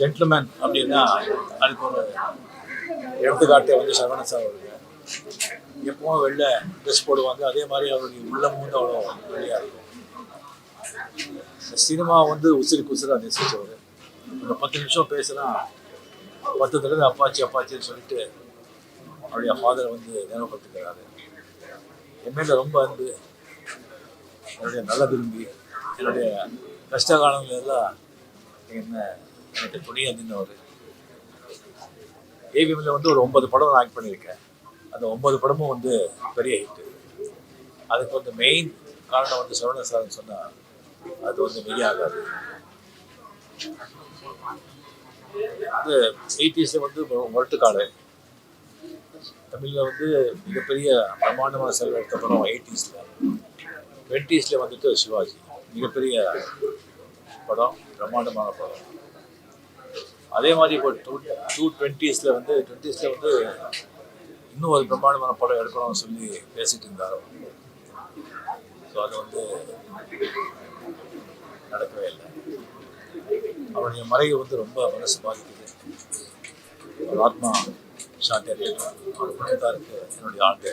Gentleman அப்படின்னா அதுக்கு ஒரு எடுத்துக்காட்டு வந்து சரவண சார் அவருக்கு எப்பவும் வெளில ட்ரெஸ் போடுவாங்க. அதே மாதிரி அவருடைய உள்ளமும் வந்து அவ்வளோ வெளியாக இருக்கும். சினிமா வந்து உசிருக்கு உசிராக நேசிச்சவர். இந்த பத்து நிமிஷம் பேசுனா பத்து தடவை அப்பாச்சி அப்பாச்சின்னு சொல்லிட்டு அவருடைய ஃபாதரை வந்து நினைவுபடுத்துக்கிறாரு என் ரொம்ப அன்பு. என்னுடைய நல்ல விரும்பி என்னுடைய கஷ்ட காலங்கள் எல்லாம் என்ன எனக்கு துணியாக நின்றவர் ஏவிஎம்ல வந்து ஒரு ஒன்பது படம் நான் ஆக்ட் பண்ணியிருக்கேன். அந்த ஒன்பது படமும் வந்து பெரிய ஹிட்டு அதுக்கு வந்து மெயின் காரணம் வந்து சரவண சார்னு சொன்னால் அது வந்து மெய்யாகாது வந்து எயிட்டிஸில் வந்து முரட்டுக்காடு தமிழில் வந்து மிகப்பெரிய பிரமாண்டமான செலவு எடுத்த படம் எயிட்டிஸில் டுவெண்ட்டீஸில் வந்துட்டு சிவாஜி. மிகப்பெரிய படம் பிரம்மாண்டமான படம். அதே மாதிரி இப்போ டூ டூ டுவெண்ட்டீஸில் வந்து டுவெண்ட்டீஸில் வந்து இன்னும் ஒரு பிரம்மாண்டமான படம் எடுக்கணும்னு சொல்லி பேசிட்டு இருந்தார். ஸோ அது வந்து நடக்கவே இல்லை. அவருடைய மறைவு வந்து ரொம்ப மனசு பாதிக்குது. அவர் ஆத்மா சாந்தி அவர் குடும்பத்தாருக்கு என்னுடைய ஆண்டு.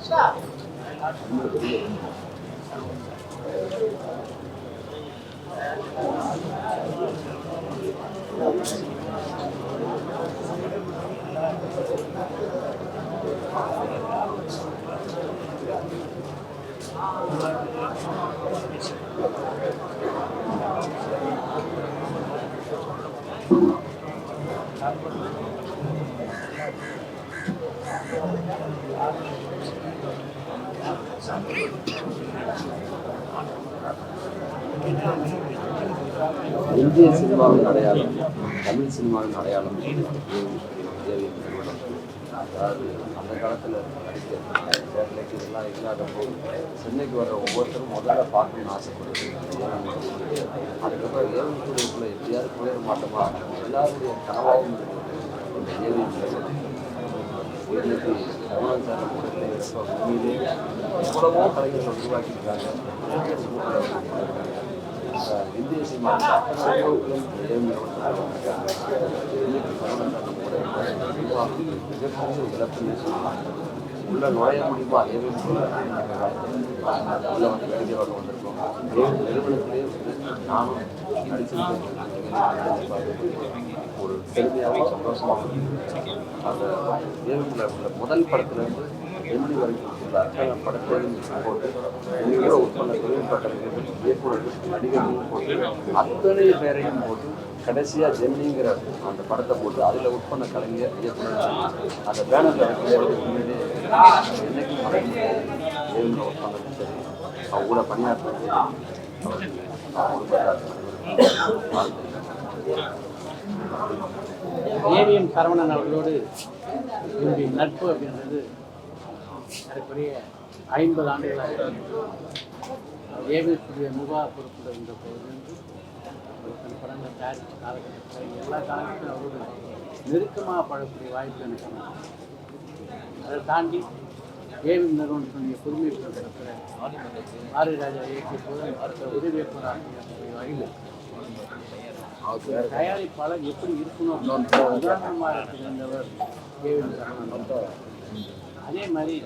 Stop. Thank you. இந்திய சினிமாவின் அடையாளம் தமிழ் சினிமாவின் அடையாளம். அதாவது அந்த காலத்தில் சேட்டலைட் இதெல்லாம் இல்லாத போது சென்னைக்கு வர்ற ஒவ்வொருத்தரும் முதல்ல பார்க்கணும்னு ஆசைப்படுது அதுக்கப்புறம் ஏஎம் எப்படியாவது போயிட மாட்டோமா? எல்லாருடைய கனவாகவும் இந்த ஏழு நிறுவனம் இன்னைக்கு சரவணன் சார் பக்கத்தில் உண்மையிலே எவ்வளவோ கலைஞர்கள் உருவாக்கியிருக்காங்க. இந்திய சினிமா மிகப்பெரிய சொல்லலாம் உள்ள நுழைய முடியுமா உள்ள வந்து நடிகை வர வந்திருக்கோம் நானும் ஒரு பெருமையாக சந்தோஷமாக அந்த முதல் உள்ள முதல் படத்துலேருந்து வரைக்கும் உள்ள படத்தையும் போட்டு கூட உட்பண்ண தொழில்நுட்ப இயக்குநர்கள் நடிகர்களும் போட்டு அத்தனை பேரையும் போட்டு கடைசியாக ஜென்னிங்கிற அந்த படத்தை போட்டு அதில் உட்பண்ண கலைஞர் இயக்குனர் அந்த பேனரில் வைக்கிறது உண்மையிலே என்றைக்கும் மறக்க முடியாது ஏவிஎம்ல சரி அவங்க கூட பணியாற்றுறது ஏவிஎம் சரவணன் அவர்களோடு நட்பு அப்படின்றது அதுக்குரிய ஐம்பது ஆண்டுகளாக நிர்வாக பொறுப்பில் இருந்த போதிலிருந்து ஒரு சில படங்கள் தயாரித்த காலகட்டத்தில் எல்லா காலகட்டத்திலும் அவரோடு நெருக்கமாக பழக்கூடிய வாய்ப்பு எனக்கு. அதை தாண்டி ஏவிஎம் நிறுவனத்தினுடைய புதுமை பெறப்பட்ட ஆரி ராஜா இயக்கிய போது அடுத்த உதவி இயக்குநராக வழியில் தயாரிப்பாளர் எப்படி இருக்கணும் உதாரணமாக இருக்கின்றவர் ஏவிஎம் சரவணன் அதே மாதிரி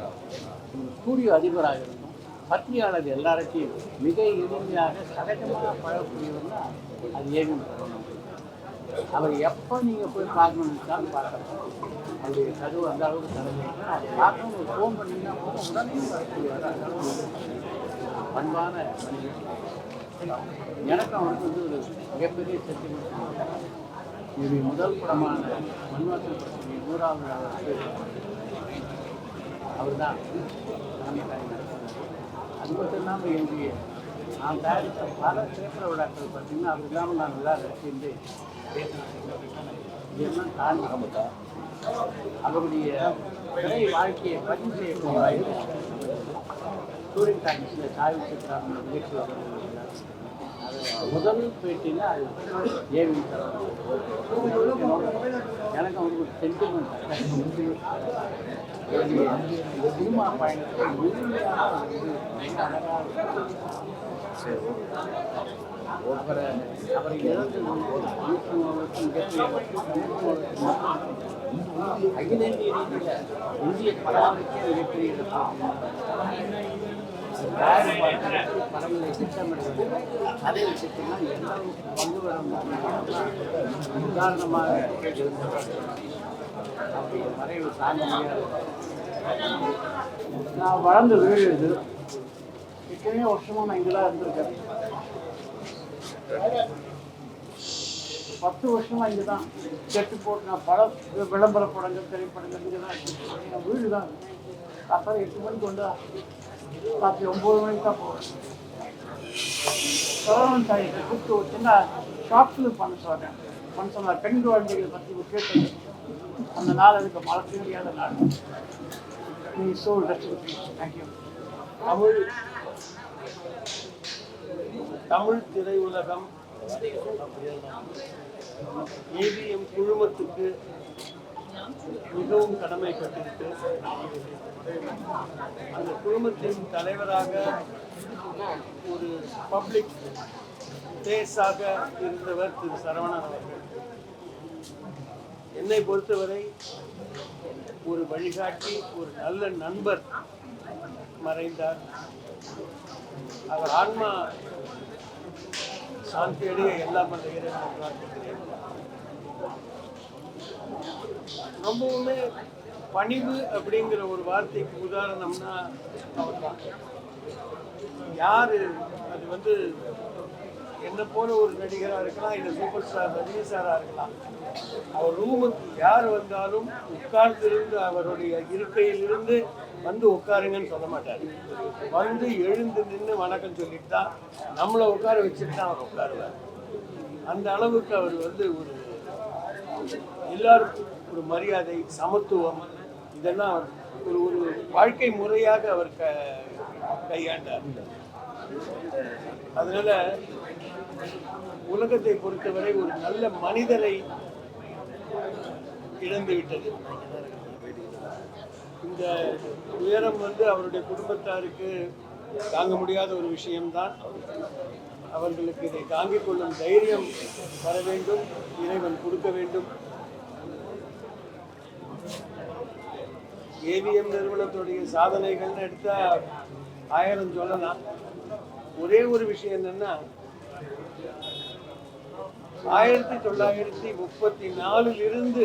ஸ்டூடியோ அதிபராக இருந்தும் பத்திரிகையாளர் எல்லார்ட்டையும் மிக எளிமையாக சகஜமாக பழகக்கூடியவர்னா அது ஏவிஎம் சரவணன் அவர் எப்போ நீங்கள் போய் பார்க்கணும்னு நினைச்சாலும் பார்க்கலாம். அவருடைய கதவு அந்த அளவுக்கு திறந்து அதை பார்க்கணும். ஃபோன் பண்ணிங்கன்னா போதும் உடனே வரக்கூடியவர் அந்த அளவுக்கு பண்பான மனிதர் எனக்கு அவனுக்கு வந்து ஒரு மிகப்பெரிய சென்டிமெண்ட் இது முதல் படமான மன்வாசல் படத்துடைய நூறாவது நாளுக்கு அவர் தான் அது மட்டும் இல்லாமல் என்னுடைய நான் தயாரித்த பல திரைப்பட விழாக்கள் பார்த்தீங்கன்னா அது இல்லாமல் நான் நல்லா ரசிந்து இதெல்லாம் தாண்டி அவருடைய திரை வாழ்க்கையை பதிவு செய்யக்கூடிய வாய்ப்பு டூரிங் டாக்கிஸில் சாவி நிகழ்ச்சி முதல் பேட்டியில் அது ஏவி எனக்கு அவருக்கு ஒரு சென்டிமெண்ட் சினிமா முழுமையாக ஒவ்வொரு அவர் அகில இந்திய ரீதியில் இந்திய மிகப்பெரிய படங்களை திட்டமிடுவது அதே கொண்டு வர உதாரணமாக தாங்க முடியாது நான் வளர்ந்த வீடு இது. எத்தனையோ வருஷமா நான் இங்கே தான் இருந்திருக்கேன். பத்து வருஷமா இங்கே தான் செட்டு போட்டு நான் பல விளம்பர படங்கள் திரைப்படங்கள் இங்கே தான் என் வீடு தான் அப்புறம் எட்டு மணிக்கு வந்தா ராத்திரி ஒம்பது மணிக்கு தான் போவேன் சரவணன் சாரி கூப்பிட்டு ஒரு சின்ன ஷாப்பில் பண்ண சொல்கிறேன் பண்ண சொன்னார் பெண் குழந்தைகளை பற்றி ஒரு கேட்டு அந்த நாள் அதுக்கு மறக்க முடியாத நாள் நீ so rest thank you Tamil Tamil திரையுலகம் ஏவிஎம் குழுமத்துக்கு மிகவும் கடமைப்பட்டிருக்கு அந்த குழுமத்தின் தலைவராக ஒரு பப்ளிக் ஃபேஸாக இருந்தவர் திரு சரவணன் அவர்கள். என்னை பொறுத்தவரை ஒரு வழிகாட்டி ஒரு நல்ல நண்பர் மறைந்தார். அவர் ஆன்மா சாந்தியடைய எல்லாம் அந்த இறைவன் பிரார்த்திக்கிறேன் ரொம்பவுமே பணிவு அப்படிங்கிற ஒரு வார்த்தைக்கு உதாரணம்னா அவர்தான். யாரு? அது வந்து என்ன போல ஒரு நடிகராக இருக்கலாம் இல்லை சூப்பர் ஸ்டார் ரஜினி சாராக இருக்கலாம். அவர் ரூமுக்கு யார் வந்தாலும் உட்கார்ந்திருந்து அவருடைய இருக்கையிலிருந்து வந்து உட்காருங்கன்னு சொல்ல மாட்டார். வந்து எழுந்து நின்று வணக்கம் சொல்லிட்டு தான் நம்மளை உட்கார வச்சுட்டு தான் அவர் உட்காருவார். அந்த அளவுக்கு அவர் வந்து ஒரு எல்லாருக்கும் ஒரு மரியாதை சமத்துவம் இதெல்லாம் ஒரு ஒரு வாழ்க்கை முறையாக அவர் க கையாண்டார். அதனால உலகத்தை பொறுத்தவரை ஒரு நல்ல மனிதரை இழந்து விட்டது. இந்த உயரம் வந்து அவருடைய குடும்பத்தாருக்கு தாங்க முடியாத ஒரு விஷயம்தான். அவர்களுக்கு இதை தாங்கிக் கொள்ளும் தைரியம் வர வேண்டும் இறைவன் கொடுக்க வேண்டும். ஏவிஎம் நிறுவனத்துடைய சாதனைகள்னு எடுத்தா ஆயிரம் சொல்லலாம். ஒரே ஒரு விஷயம் என்னன்னா ஆயிரத்தி தொள்ளாயிரத்தி முப்பத்தி நாலில் இருந்து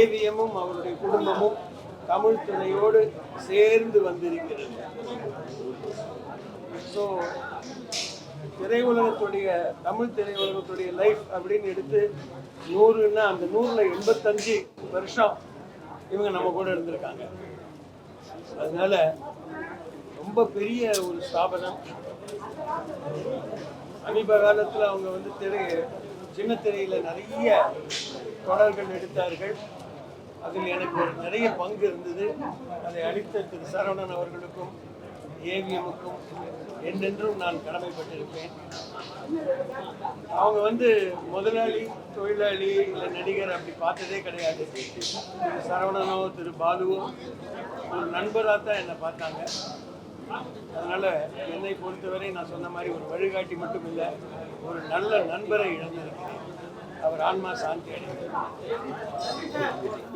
ஏவிஎம்மும் அவருடைய குடும்பமும் தமிழ் துணையோடு சேர்ந்து வந்திருக்கிறது. ஸோ திரையுலகத்துடைய தமிழ் திரையுலகத்துடைய லைஃப் அப்படின்னு எடுத்து நூறுன்னா அந்த நூறில் எண்பத்தஞ்சு வருஷம் இவங்க நம்ம கூட இருந்திருக்காங்க. அதனால ரொம்ப பெரிய ஒரு ஸ்தாபனம். சமீப காலத்தில் அவங்க வந்து திரை சின்ன திரையில் நிறைய தொடர்கள் எடுத்தார்கள். அதில் எனக்கு ஒரு நிறைய பங்கு இருந்தது. அதை அளித்த திரு சரவணன் அவர்களுக்கும் ஏவிஎம்முக்கும் என்றென்றும் நான் கடமைப்பட்டிருப்பேன். அவங்க வந்து முதலாளி தொழிலாளி இல்லை நடிகர் அப்படி பார்த்ததே கிடையாது. திரு சரவணனோ திரு பாலுவோ ஒரு நண்பராக தான் என்னை பார்த்தாங்க. அதனால் என்னை பொறுத்தவரை நான் சொன்ன மாதிரி ஒரு வழிகாட்டி மட்டும் இல்லை ஒரு நல்ல நண்பரை இழந்திருக்கிறேன். அவர் ஆன்மா சாந்தி அடைந்தார்.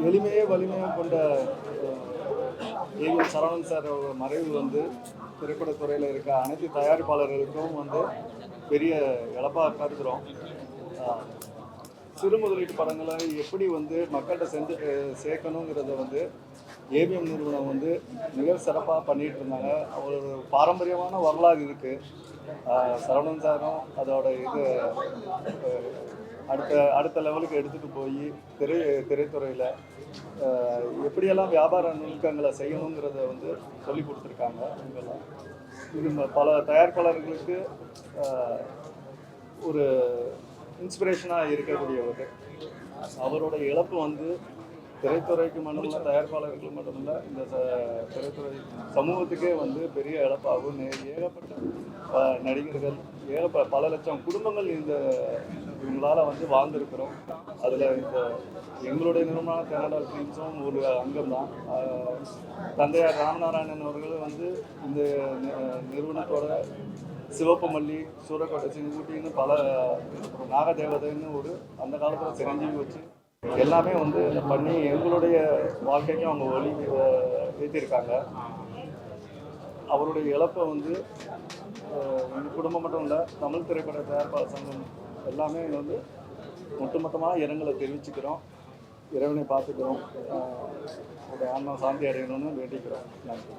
எளிமையே வலிமையும் கொண்ட ஏவிஎம் சரவணன் சார் மறைவு வந்து திரைப்படத்துறையில் இருக்க அனைத்து தயாரிப்பாளர்களுக்கும் வந்து பெரிய இழப்பாக கருதுகிறோம் சிறு முதலீட்டு படங்களை எப்படி வந்து மக்கள்கிட்ட செஞ்சு சேர்க்கணுங்கிறத வந்து ஏவிஎம் நிறுவனம் வந்து மிக சிறப்பாக பண்ணிகிட்டு இருந்தாங்க. அவரோட பாரம்பரியமான வரலாறு இருக்குது சரவணன் சாரும் அதோட இது அடுத்த அடுத்த லெவலுக்கு எடுத்துகிட்டு போய் திரை திரைத்துறையில் எப்படியெல்லாம் வியாபார நுணுக்கங்களை செய்யணுங்கிறத வந்து சொல்லி கொடுத்துருக்காங்க இவங்கெல்லாம். இது பல தயாரிப்பாளர்களுக்கு ஒரு இன்ஸ்பிரேஷனாக இருக்கக்கூடியவர். அவரோட இழப்பு வந்து திரைத்துறைக்கு மட்டுமில்ல தயாரிப்பாளர்களுக்கு மட்டுமில்ல இந்த ச- திரைத்துறை சமூகத்துக்கே வந்து பெரிய இழப்பாகும். ஏகப்பட்ட நடிகர்கள் ஏகப்ப பல லட்சம் குடும்பங்கள் இந்த இவங்களால வந்து வாழ்ந்திருக்கிறோம். அதில் இந்த எங்களுடைய நிறுவனம் கனடா ஃபிலிம்ஸும் ஒரு அங்கம் தான் தந்தையார் ராமநாராயணன் அவர்கள் வந்து இந்த நிறுவனத்தோட சிவப்பு மல்லி சூரக்கோட்டை சிங்கூட்டின்னு பல நாகதேவதைன்னு ஒரு அந்த காலத்தில் தெரிஞ்சு வச்சு எல்லாமே வந்து பண்ணி எங்களுடைய வாழ்க்கைக்கும் அவங்க ஒளி ஏற்றிருக்காங்க அவருடைய இழப்பை வந்து எங்கள் குடும்பம் மட்டும் இல்லை தமிழ் திரைப்பட தயாரிப்பாளர் சங்கம் எல்லாமே வந்து ஒட்டுமொத்தமாக இரங்கலை தெரிவிச்சுக்கிறோம். இறைவனை பார்த்துக்கிறோம். ஒரு ஆன்மா சாந்தி அடையணும்னு வேண்டிக்கிறோம். நன்றி.